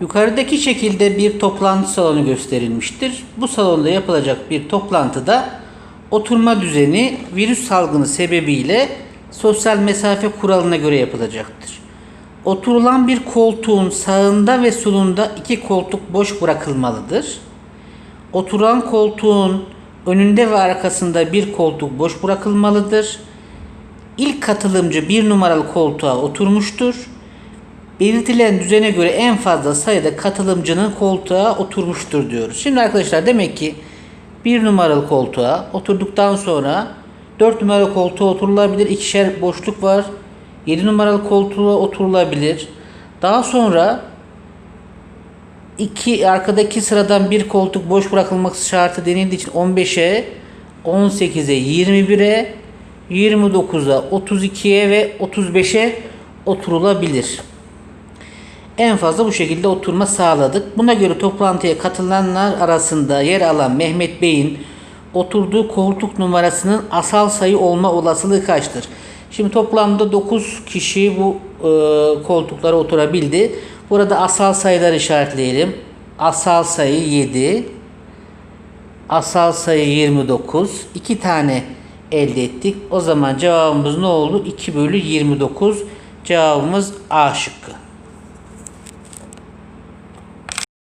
Yukarıdaki şekilde bir toplantı salonu gösterilmiştir. Bu salonda yapılacak bir toplantıda oturma düzeni virüs salgını sebebiyle sosyal mesafe kuralına göre yapılacaktır. Oturulan bir koltuğun sağında ve solunda iki koltuk boş bırakılmalıdır. Oturan koltuğun önünde ve arkasında bir koltuk boş bırakılmalıdır. İlk katılımcı bir numaralı koltuğa oturmuştur. Belirtilen düzene göre en fazla sayıda katılımcının koltuğa oturmuştur diyoruz. Şimdi arkadaşlar demek ki bir numaralı koltuğa oturduktan sonra 4 numaralı koltuğa oturulabilir. ikişer boşluk var. 7 numaralı koltuğa oturulabilir. Daha sonra iki arkadaki sıradan bir koltuk boş bırakılması şartı denildiği için 15'e, 18'e, 21'e, 29'a, 32'ye ve 35'e oturulabilir. En fazla bu şekilde oturma sağladık. Buna göre toplantıya katılanlar arasında yer alan Mehmet Bey'in oturduğu koltuk numarasının asal sayı olma olasılığı kaçtır? Şimdi toplamda 9 kişi bu e, koltuklara oturabildi. Burada asal sayıları işaretleyelim. Asal sayı 7. Asal sayı 29. 2 tane elde ettik. O zaman cevabımız ne oldu? 2 bölü 29. Cevabımız A şıkkı.